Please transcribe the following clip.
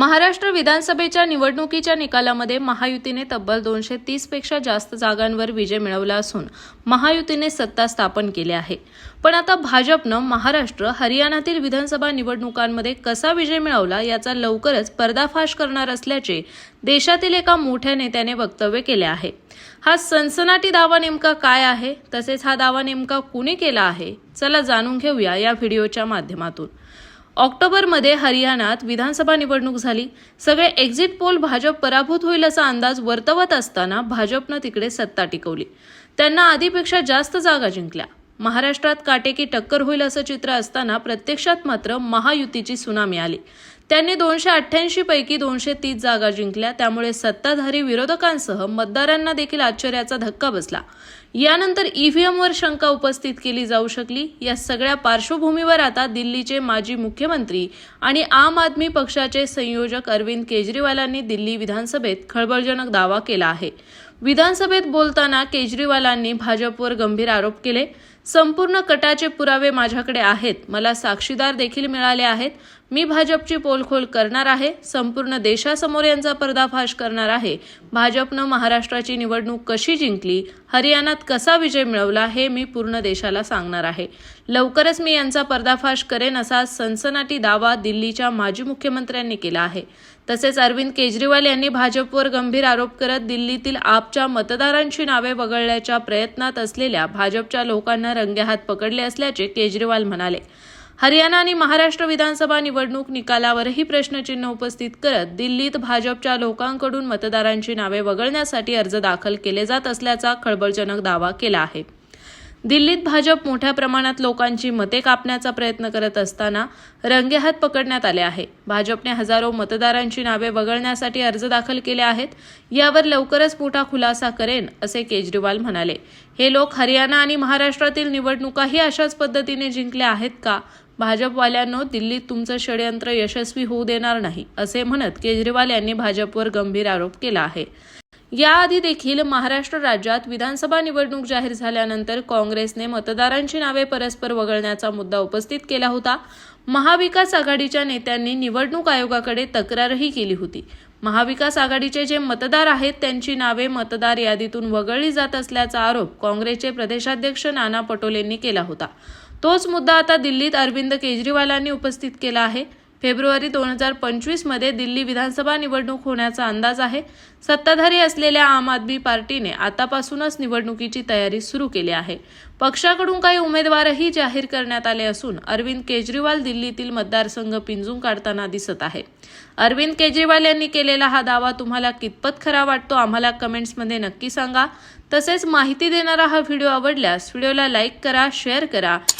महाराष्ट्र विधानसभेच्या निवडणुकीच्या निकालामध्ये महायुतीने तब्बल दोनशे तीसपेक्षा जास्त जागांवर विजय मिळवला असून महायुतीने सत्ता स्थापन केली आहे. पण आता भाजपनं महाराष्ट्र हरियाणातील विधानसभा निवडणुकांमध्ये कसा विजय मिळवला याचा लवकरच पर्दाफाश करणार असल्याचे देशातील एका मोठ्या नेत्याने वक्तव्य केले आहे. हा सनसनाटी दावा नेमका काय आहे? तसेच हा दावा नेमका कुणी केला आहे? चला जाणून घेऊया या व्हिडिओच्या माध्यमातून. ऑक्टोबरमध्ये हरियाणात विधानसभा निवडणूक झाली. सगळे एक्झिट पोल भाजप पराभूत होईल असा अंदाज वर्तवत असताना भाजपनं तिकडे सत्ता टिकवली. त्यांना आधीपेक्षा जास्त जागा जिंकल्या. महाराष्ट्रात काटेकी टक्कर होईल असं चित्र असताना प्रत्यक्षात मात्र महायुतीची सुनामी आली. त्यांनी दोनशे अठ्ठ्याऐंशी पैकी दोनशे तीस जागा जिंकल्या. त्यामुळे सत्ताधारी विरोधकांसह मतदारांना देखील आश्चर्याचा धक्का बसला. यानंतर ईव्हीएमवर शंका उपस्थित केली जाऊ शकली. या सगळ्या पार्श्वभूमीवर आता दिल्लीचे माजी मुख्यमंत्री आणि आम आदमी पक्षाचे संयोजक अरविंद केजरीवालांनी दिल्ली विधानसभेत खळबळजनक दावा केला आहे. विधानसभेत बोलताना केजरीवालांनी भाजपवर गंभीर आरोप केले. संपूर्ण कटाचे पुरावे माझ्याकडे आहेत. मला साक्षीदार देखील मिळाले आहेत. मी भाजपची पोलखोल करणार आहे संपूर्ण देशासमोर यांचा पर्दाफाश करणार आहे. भाजपनं महाराष्ट्राची निवडणूक कशी जिंकली हरियाणात कसा विजय मिळवला हे मी पूर्ण देशाला सांगणार आहे. लवकरच मी यांचा पर्दाफाश करेन असा सनसनाटी दावा दिल्लीच्या माजी मुख्यमंत्र्यांनी केला आहे. तसेच अरविंद केजरीवाल यांनी भाजपवर गंभीर आरोप करत दिल्लीतील आपच्या मतदारांची नावे वगळण्याच्या प्रयत्नात असलेल्या भाजपच्या लोकांना रंगेहात पकडले असल्याचे केजरीवाल म्हणाले. हरियाणा आणि महाराष्ट्र विधानसभा निवडणूक निकालावरही प्रश्नचिन्ह उपस्थित करत दिल्लीत भाजपच्या लोकांकडून मतदारांची नावे वगळण्यासाठी अर्ज दाखल केले जात असल्याचा खळबळजनक दावा केला आहे. दिल्लीत भाजप मोठ्या प्रमाणात लोकांची मते कापण्याचा प्रयत्न करत असताना रंगेहात पकडण्यात आले आहे. भाजपने हजारो मतदारांची नावे वगळण्यासाठी अर्ज दाखल केले आहेत. यावर लवकरच मोठा खुलासा करेन असे केजरीवाल म्हणाले. हे लोक हरियाणा आणि महाराष्ट्रातील निवडणुकाही अशाच पद्धतीने जिंकल्या आहेत का? भाजपवाल्यांनो दिल्लीत तुमचं षडयंत्र यशस्वी होऊ देणार नाही असे म्हणत केजरीवाल यांनी भाजपवर गंभीर आरोप केला आहे. याआधी देखील महाराष्ट्र राज्यात विधानसभा निवडणूक जाहीर झाल्यानंतर काँग्रेसने मतदारांची नावे परस्पर वगळण्याचा मुद्दा उपस्थित केला होता. महाविकास आघाडीच्या नेत्यांनी निवडणूक आयोगाकडे तक्रारही केली होती. महाविकास आघाडीचे जे मतदार आहेत त्यांची नावे मतदार यादीतून वगळली जात असल्याचा आरोप काँग्रेसचे प्रदेशाध्यक्ष नाना पटोलेंनी केला होता. तोच मुद्दा आता दिल्लीत अरविंद केजरीवालांनी उपस्थित केला आहे. फेब्रुवारी दोन हजार पंचवीसमध्ये दिल्ली विधानसभा निवडणूक होण्याचा अंदाज आहे. सत्ताधारी असलेल्या आम आदमी पार्टीने आतापासूनच निवडणुकीची तयारी सुरू केली आहे. पक्षाकडून काही उमेदवारही जाहीर करण्यात आले असून अरविंद केजरीवाल दिल्लीतील मतदारसंघ पिंजून काढताना दिसत आहे. अरविंद केजरीवाल यांनी केलेला हा दावा तुम्हाला कितपत खरा वाटतो आम्हाला कमेंट्समध्ये नक्की सांगा. तसेच माहिती देणारा हा व्हिडिओ आवडल्यास व्हिडिओला लाईक करा शेअर करा